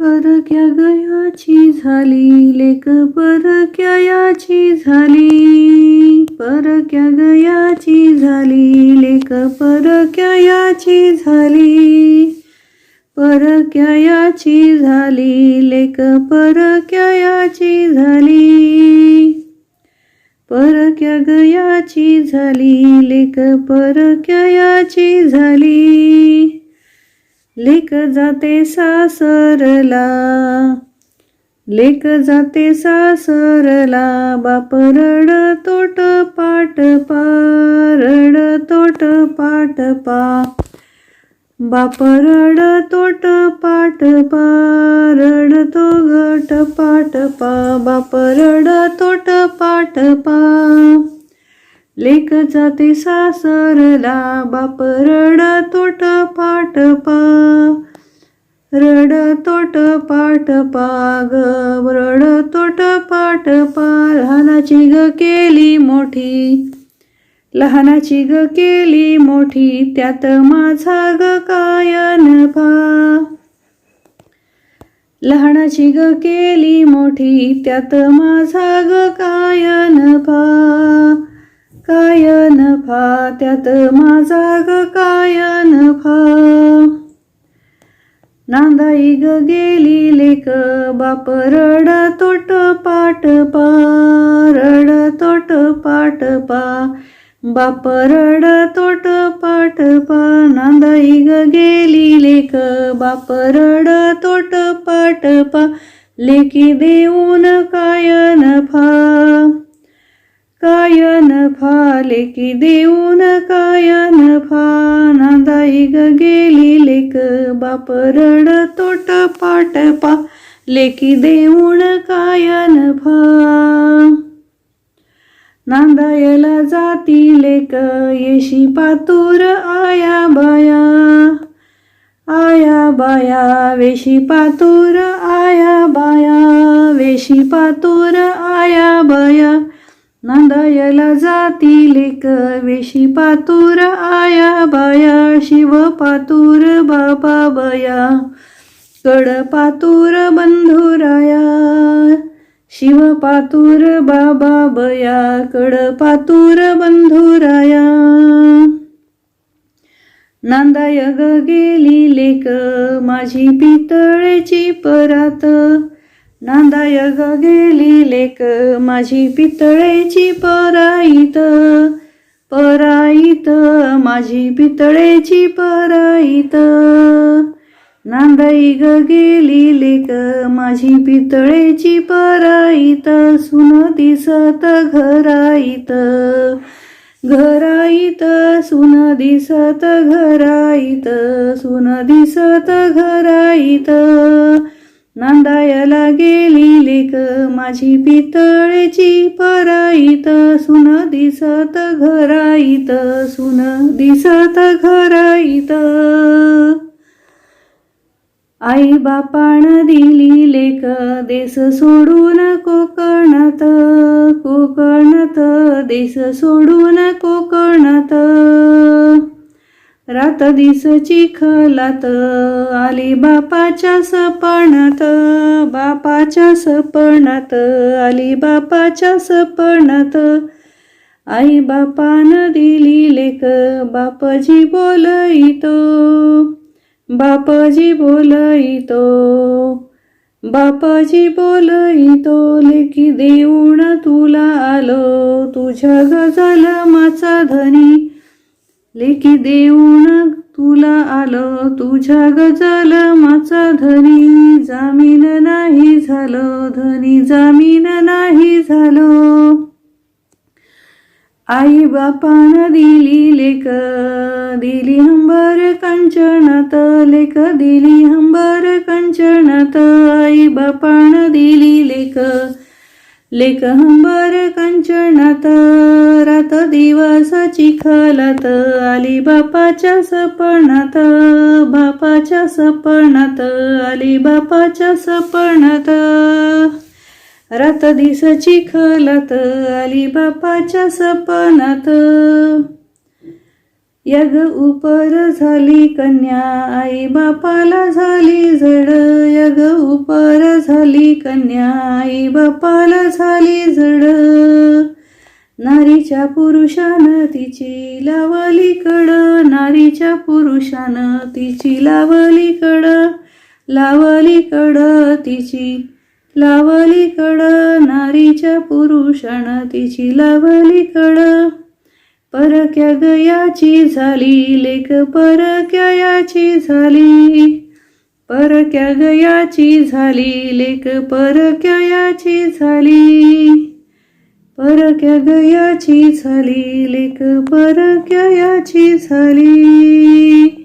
परक्या गयाची झाली लेक परक्या याची झाली. परक्या गयाची झाली लेक परक्या याची झाली. परक्या याची झाली लेक परक्या याची झाली. परक्या गयाची झाली लेक परक्या याची झाली. लेक जाते सासरला. लेक जाते सासरला बाप रड तोट पाट पा रड तोट पाट पा. बाप रड तोट पाट पा रड तो घट पाट पा बाप रड तोट पाट पा. लेक जाते सासरला बाप रड तोट पाट पा. रड तोट पाट पा ग रड तोट पाट पा. लहानाची ग केली मोठी लहानाची ग केली मोठी त्यात माझा ग कायन भा. लहानाची ग केली मोठी त्यात माझा ग कायन भा. कायन फा त्यात माझा ग कायन फा. नांदाई ग गेली लेक बाप रड तोट पाट पा रड तोट पाट पा. बाप रड तोट पाट पा नांदाई ग गेली लेक बाप रड तोट पाट पा. लेकी देऊन कायन फा. लेकी की देऊन कायन फा ग गेली लेक बाप रड तोट पाट पा लेकी देऊन कायान फा नांदायला जाती लेक येशी पातूर आया बाया आया बाया वेशी पातूर आया बाया वेशी पातूर आया बाया नांदायला जाती लेक वेशी पातूर आया बाया शिव पातूर बाबा बया. कड पातूर बंधुराया शिव पातूर बाबा बया. कड पातूर बंधुराया नांदाय गेली लेक माझी पितळेची परात. नांदाय ग गेली लेक माझी पितळेची पराईत. पराईत माझी पितळेची पराईत. नांदाई ग गेली लेक माझी पितळेची पराईत. सुन दिसत घराईत. घराईत सुन दिसत घराईत. सुन दिसत घराईत. नांदायला गेली लेक माझी पितळेची पराईत सुन दिसत घराईत सुन दिसत घराईत. आई बापान दिली लेक देश सोडून कोकणात कोकणात देश सोडून कोकणात. रात दिस चिखलात आली बापाच्या सपनात बापाच्या सपनात आली बापाच्या सपनात. आई बापान दिली लेख बापजी बोलईतो बापजी बोलईतो बापाजी बोलईतो लेखी देऊन तुला आलो तुझ्या गजल माचा धनी. लेकी देऊन तुला आलं तुझ्या गजल माचा धनी. जामीन नाही झालं धनी जामीन नाही झालं. आई बापानं दिली लेक दिली हंबर कंचनात. लेक दिली हंबर कंचनात. आई बापान दिली लेक लेक कंचनात रात दिवस चिखलात आली बापाच्या सपनात बापाच्या सपनात आली बापाच्या सपनात. रात दिस चिखलात आली बापाच्या सपनात. यग उपर झाली कन्या आई बापाला झाली जड. यग उपर झाली कन्या आई बापाला झाली जड. नारीच्या पुरुषानं तिची लावली कड. नारीच्या पुरुषानं तिची लावली कड. लावली कड तिची लावली कड. नारीच्या पुरुषानं तिची लावली कड. परक्या गयाची झाली लेख परक्या याची झाली. परक्या गयाची झाली लेख परक्या याची झाली. परक्या गयाची झाली लेख परक्या याची झाली.